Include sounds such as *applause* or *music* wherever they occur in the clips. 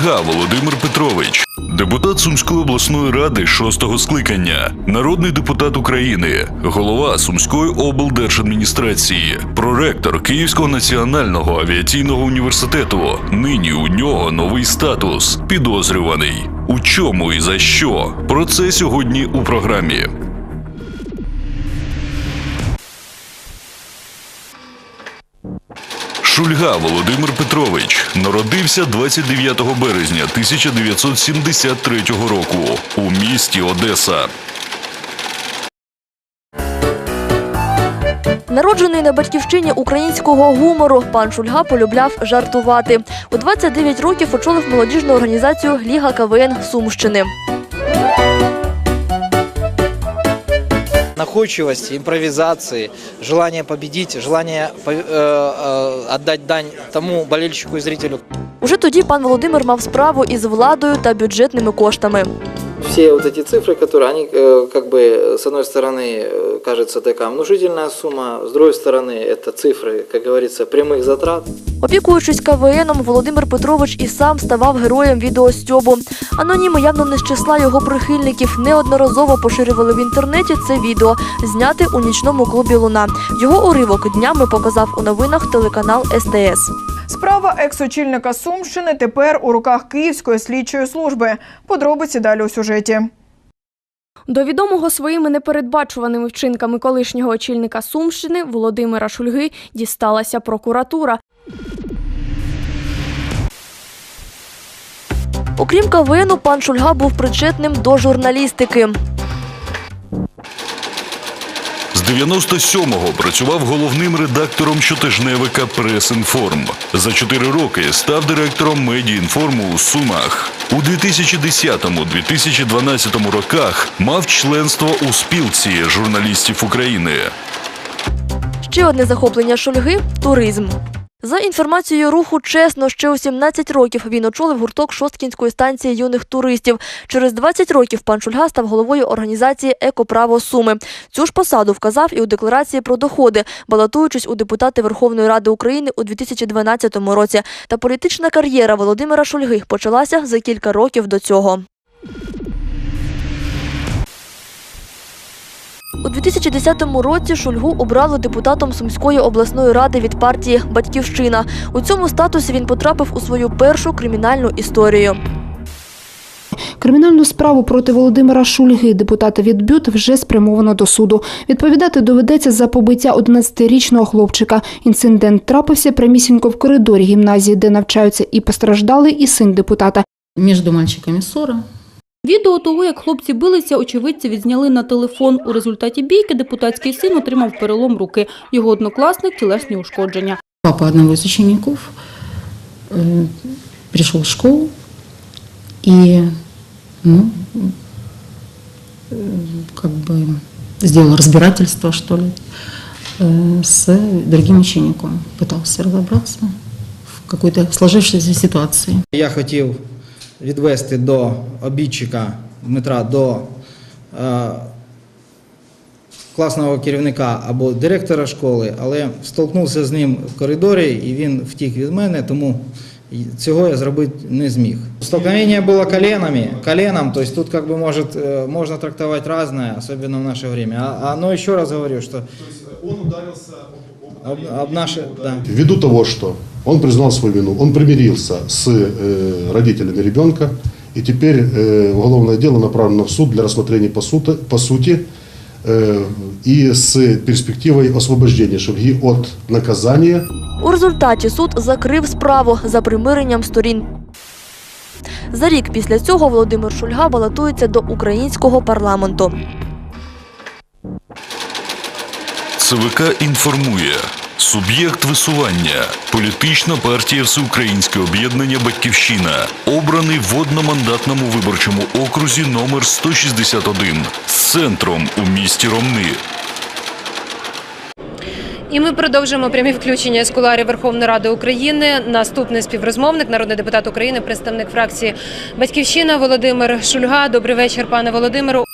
Шульга Володимир Петрович, депутат Сумської обласної ради шостого скликання, народний депутат України, голова Сумської облдержадміністрації, проректор Київського національного авіаційного університету. Нині у нього новий статус підозрюваний. У чому і за що? Про це сьогодні у програмі. Шульга Володимир Петрович народився 29 березня 1973 року у місті Одеса. Народжений на батьківщині українського гумору, пан Шульга полюбляв жартувати. У 29 років очолив молодіжну організацію Ліга КВН Сумщини. Находчивости, импровизации, желание победить, желание по- э, э, отдать дань тому болельщику и зрителю. Уже тоді пан Володимир мав справу із владою та бюджетними коштами Все вот эти цифры, которые, они э, как бы с одной стороны э, кажется такая внушительная сумма, с другой стороны это цифры, как говорится, прямых затрат. Опікуючись КВНом, Володимир Петрович і сам ставав героєм відеостьобу. Аноніми явно не з числа його прихильників неодноразово поширювали в інтернеті це відео, зняте у нічному клубі Луна. Його уривок днями показав у новинах телеканал СТС. Справа екс-очільника Сумщини тепер у руках Київської слідчої служби. Подробиці далі у сюжеті. До відомого своїми непередбачуваними вчинками колишнього очільника Сумщини Володимира Шульги дісталася прокуратура. Окрім КВНу, пан Шульга був причетним до журналістики. З 97-го працював головним редактором щотижневика Прес-Інформ. За чотири роки став директором медіаінформу у Сумах. У 2010-2012 роках мав членство у спілці журналістів України. Ще одне захоплення Шульги туризм. За інформацією руху чесно, ще у 17 років він очолив гурток Шосткінської станції юних туристів. Через 20 років пан Шульга став головою організації Екоправо Суми. Цю ж посаду вказав і у декларації про доходи, балотуючись у депутати Верховної Ради України у 2012 році. Та політична кар'єра Володимира Шульги почалася за кілька років до цього. У 2010 році Шульгу обрали депутатом Сумської обласної ради від партії Батьківщина. У цьому статусі він потрапив у свою першу кримінальну історію. Кримінальну справу проти Володимира Шульги, депутата від БЮТ, вже спрямовано до суду. Відповідати доведеться за побиття 11-річного хлопчика. Інцидент трапився прямісінько в коридорі гімназії, де навчаються і постраждалий, і син депутата. Между мальчиками ссора. Відео того, як хлопці билися, очевидці відзняли на телефон. У результаті бійки депутатський син отримав перелом руки. Його однокласник – тілесні ушкодження. Папа одного из учеников э, пришел в школу и ну, э, как бы сделал разбирательство, что ли, э, с другим учеником. Пытался разобраться в какой-то сложившейся ситуации. Я хотів відвести до обідчика Дмитра до е, класного керівника або директора школи, але столкнувся з ним в коридорі і він втік від мене, тому цього я зробити не зміг. Столкновення було коленами, коленом, то есть тут как бы может, э, можно трактовать разное, особенно в наше время. А, а, но еще раз говорю, что Он ударился об, об, об наши, да. Ввиду того, что он признал свою вину, он примирился с э, родителями ребенка, и теперь э, уголовное дело направлено в суд для рассмотрения по, сути, по сути э, и с перспективой освобождения Шульги от наказания У результаті суд закрив справу за примиренням сторін. За рік після цього Володимир Шульга балотується до українського парламенту. ЦВК інформує. Суб'єкт висування політична партія Всеукраїнське об'єднання Батьківщина обраний в одномандатному виборчому окрузі номер 161 з центром у місті Ромни. І ми продовжуємо прямі включення з куларів Верховної Ради України. Наступний співрозмовник, народний депутат України, представник фракції Батьківщина Володимир Шульга. Добрий вечір, пане Володимиру.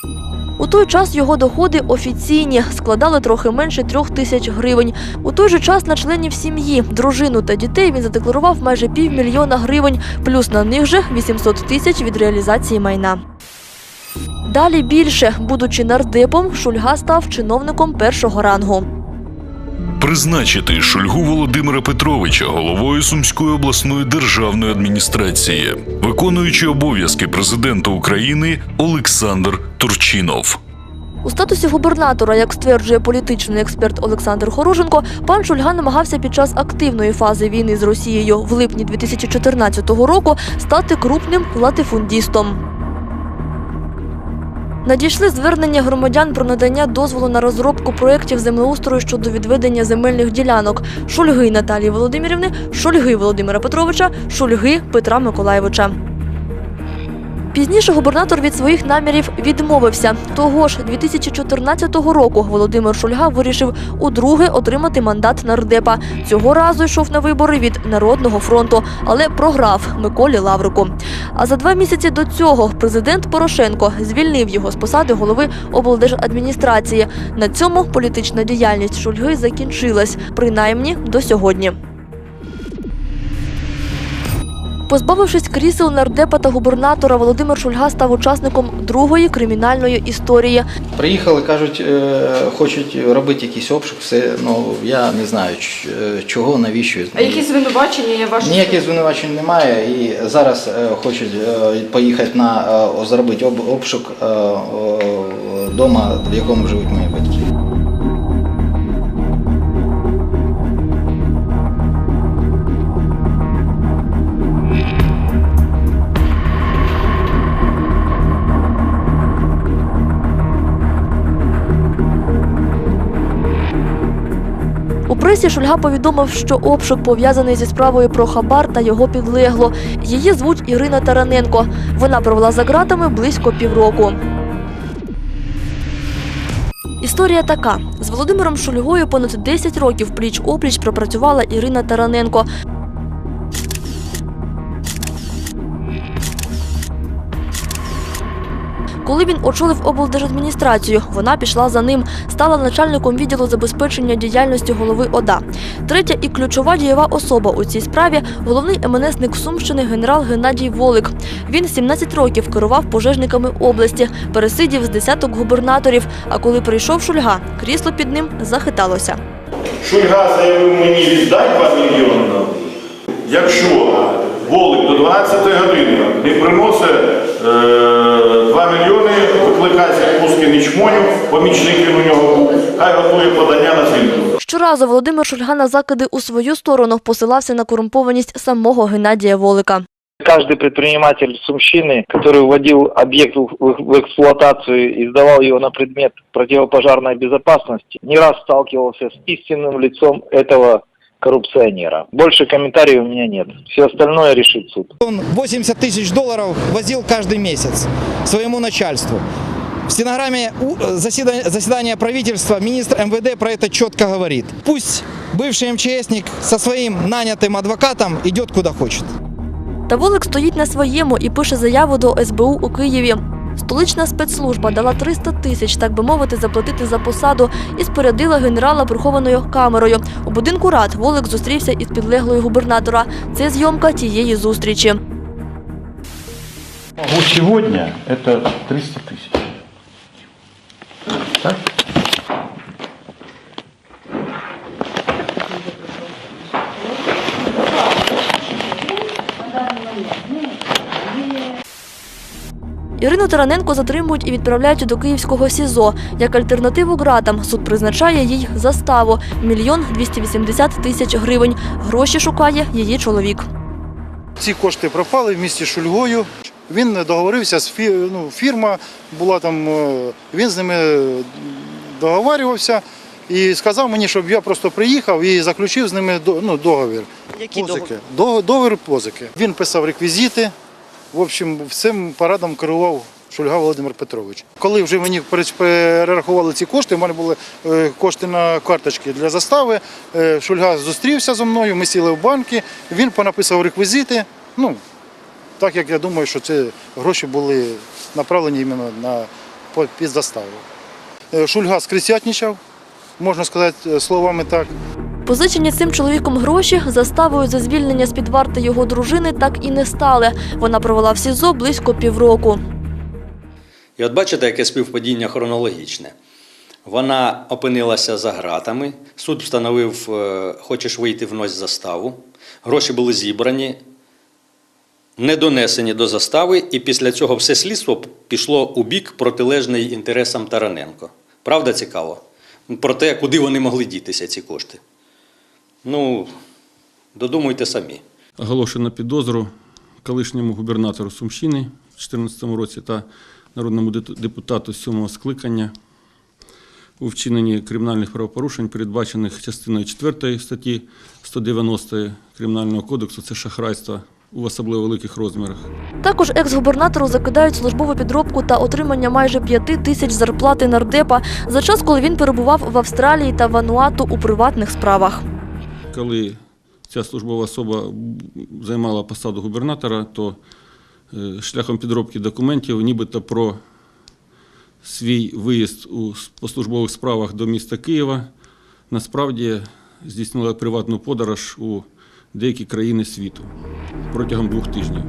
Той час його доходи офіційні складали трохи менше трьох тисяч гривень. У той же час на членів сім'ї, дружину та дітей він задекларував майже півмільйона гривень, плюс на них же 800 тисяч від реалізації майна. Далі більше, будучи нардепом, Шульга став чиновником першого рангу. Призначити Шульгу Володимира Петровича головою Сумської обласної державної адміністрації, виконуючи обов'язки президента України Олександр Турчинов. У статусі губернатора, як стверджує політичний експерт Олександр Хороженко, пан Шульга намагався під час активної фази війни з Росією в липні 2014 року стати крупним латифундістом. Надійшли звернення громадян про надання дозволу на розробку проєктів землеустрою щодо відведення земельних ділянок Шульги Наталії Володимирівни, Шульги Володимира Петровича, Шульги Петра Миколаєвича. Пізніше губернатор від своїх намірів відмовився. Того ж 2014 року Володимир Шульга вирішив удруге отримати мандат нардепа. Цього разу йшов на вибори від Народного фронту, але програв Миколі Лаврику. А за два місяці до цього президент Порошенко звільнив його з посади голови облдержадміністрації. На цьому політична діяльність Шульги закінчилась, принаймні до сьогодні. Позбавившись крісел нардепа та губернатора, Володимир Шульга став учасником другої кримінальної історії. Приїхали, кажуть, е, хочуть робити якийсь обшук, все, ну я не знаю е, чого, навіщо. А які звинувачення є ваші? Ніяких звинувачень немає і зараз е, хочуть поїхати на зробити обшук дома, в якому живуть мої батьки. Пресі Шульга повідомив, що обшук пов'язаний зі справою про хабар та його підлегло. Її звуть Ірина Тараненко. Вона провела за ґратами близько півроку. Історія така: з Володимиром Шульгою понад 10 років пліч опліч пропрацювала Ірина Тараненко. Коли він очолив облдержадміністрацію, вона пішла за ним, стала начальником відділу забезпечення діяльності голови ОДА. Третя і ключова дієва особа у цій справі головний МНСник Сумщини генерал Геннадій Волик. Він 17 років керував пожежниками області, пересидів з десяток губернаторів. А коли прийшов Шульга, крісло під ним захиталося. Шульга заявив мені віддай 2 мільйони. Якщо Волик до 12 години не приносить е, 2 мільйони, викликається Пускін і Чмонів, помічник він у нього був, хай готує подання на звільнення. Щоразу Володимир Шульга на закиди у свою сторону посилався на корумпованість самого Геннадія Волика. Каждый предприниматель Сумщины, который вводил объект в в эксплуатацию и сдавал его на предмет противопожарной безопасности, не раз сталкивался с истинным лицом этого коррупционера. Больше комментариев у меня нет. Все остальное решит суд. Он 80 тысяч долларов возил каждый месяц своему начальству. В стенограмме у- заседания, заседания правительства министр МВД про это четко говорит. Пусть бывший МЧСник со своим нанятым адвокатом идет куда хочет. Та Волик стоїть на своєму і пише заяву до СБУ у Києві. Столична спецслужба дала 300 тисяч, так би мовити, заплатити за посаду і спорядила генерала прихованою камерою. У будинку рад Волик зустрівся із підлеглою губернатора. Це зйомка тієї зустрічі. Вот сегодня это 300 тысяч. Так? Ірину Тараненко затримують і відправляють до київського СІЗО. Як альтернативу ґратам суд призначає їй заставу – мільйон 280 тисяч гривень. Гроші шукає її чоловік. Ці кошти пропали в місті Шульгою. Він договорився з фі- ну, фірма була там, е, він з ними договарювався і сказав мені, щоб я просто приїхав і заключив з ними ну, договір. Який позики. Договір? Договір позики. Він писав реквізити. В общем, цим парадом керував Шульга Володимир Петрович. Коли вже мені перерахували ці кошти, в мене були е, кошти на карточки для застави. е, Шульга зустрівся зі мною, ми сіли в банки, він понаписав реквізити. Ну, так як я думаю, що ці гроші були направлені іменно на по- під заставу. Е, Шульга скрисятничав, можна сказати словами так. Позичені цим чоловіком гроші заставою за звільнення з-під варти його дружини так і не стали. Вона провела в СІЗО близько півроку. І от бачите, яке співпадіння хронологічне. Вона опинилася за ґратами, суд встановив, е, хочеш вийти внось заставу. Гроші були зібрані, не донесені до застави, і після цього все слідство пішло у бік протилежний інтересам Тараненко. Правда цікаво? Про те, куди вони могли дітися, ці кошти. Ну, додумуйте самі. оголошено підозру колишньому губернатору Сумщини в 2014 році та народному депутату сьомого скликання у вчиненні кримінальних правопорушень, передбачених частиною 4 статті 190 Кримінального кодексу, це шахрайство у особливо великих розмірах. Також екс-губернатору закидають службову підробку та отримання майже п'яти тисяч зарплати нардепа за час, коли він перебував в Австралії та Вануату у приватних справах. Коли ця службова особа займала посаду губернатора, то шляхом підробки документів, нібито про свій виїзд у по службових справах до міста Києва, насправді здійснила приватну подорож у деякі країни світу протягом двох тижнів.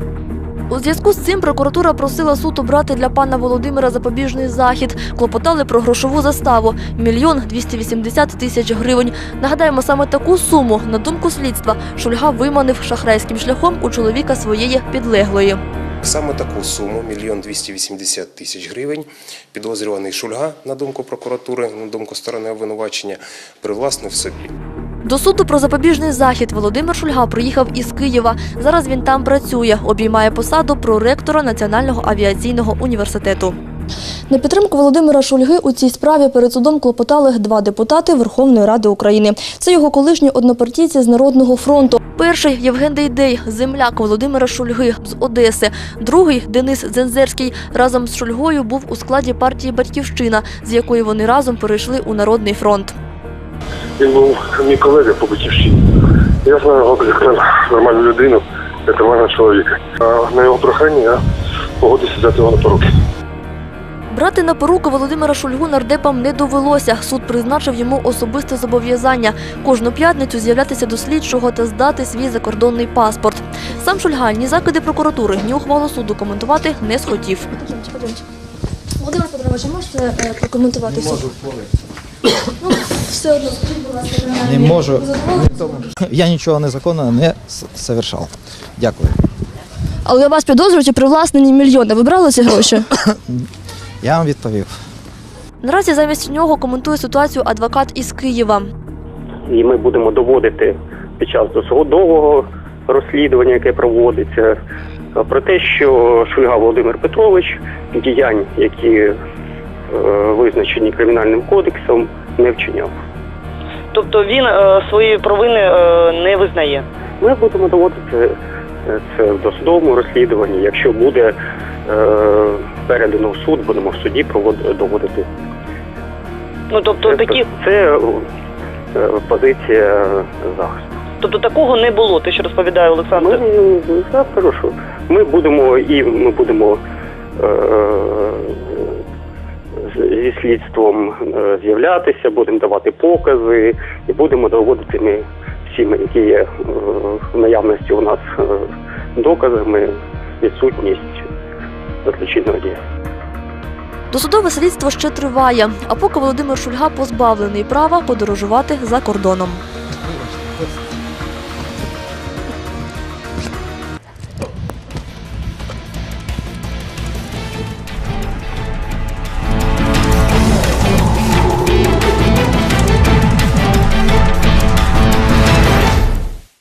У зв'язку з цим прокуратура просила суд обрати для пана Володимира запобіжний захід. Клопотали про грошову заставу – мільйон 280 тисяч гривень. Нагадаємо, саме таку суму, на думку слідства, Шульга виманив шахрайським шляхом у чоловіка своєї підлеглої. Саме таку суму, мільйон 280 тисяч гривень, підозрюваний Шульга, на думку прокуратури, на думку сторони обвинувачення, привласнив собі. До суду про запобіжний захід Володимир Шульга приїхав із Києва. Зараз він там працює, обіймає посаду проректора Національного авіаційного університету. На підтримку Володимира Шульги у цій справі перед судом клопотали два депутати Верховної Ради України. Це його колишні однопартійці з Народного фронту. Перший Євген Дейдей, земляк Володимира Шульги з Одеси. Другий Денис Зензерський разом з Шульгою був у складі партії Батьківщина, з якої вони разом перейшли у Народний фронт. Він був мій колега по батьківщині. Я знаю його як нормальну людину, як нормального чоловіка. На його прохання я погодився взяти його на поруки. Брати на поруку Володимира Шульгу нардепам не довелося. Суд призначив йому особисте зобов'язання кожну п'ятницю з'являтися до слідчого та здати свій закордонний паспорт. Сам Шульга ні закиди прокуратури, ні ухвалу суду коментувати не схотів. Володимир Петрович, можете прокоментувати суд? Ну, все одно, будь ласка, Не можу. Я нічого незаконного не совершав. Дякую. Але вас підозрюють у привласненні мільйона. Ви брали ці гроші? *coughs* Я вам відповів. Наразі замість нього коментує ситуацію адвокат із Києва. і ми будемо доводити під час досудового розслідування, яке проводиться, про те, що Шульга Володимир Петрович діянь, які е, визначені кримінальним кодексом, не вчиняв. Тобто він е, своєї провини е, не визнає. Ми будемо доводити е, це в досудовому розслідуванні. Якщо буде е, передано в суд, будемо в суді провод- доводити. Ну тобто Це, такі, це е, позиція захисту. тобто такого не було. Те, що розповідає Олександр. Ми, я кажу, що ми будемо і ми будемо е, з- зі слідством е, з'являтися, будемо давати покази і будемо доводити ми всіми, які є е, в наявності у нас е, доказами, відсутність злочинного. Досудове слідство ще триває, а поки Володимир Шульга позбавлений права подорожувати за кордоном.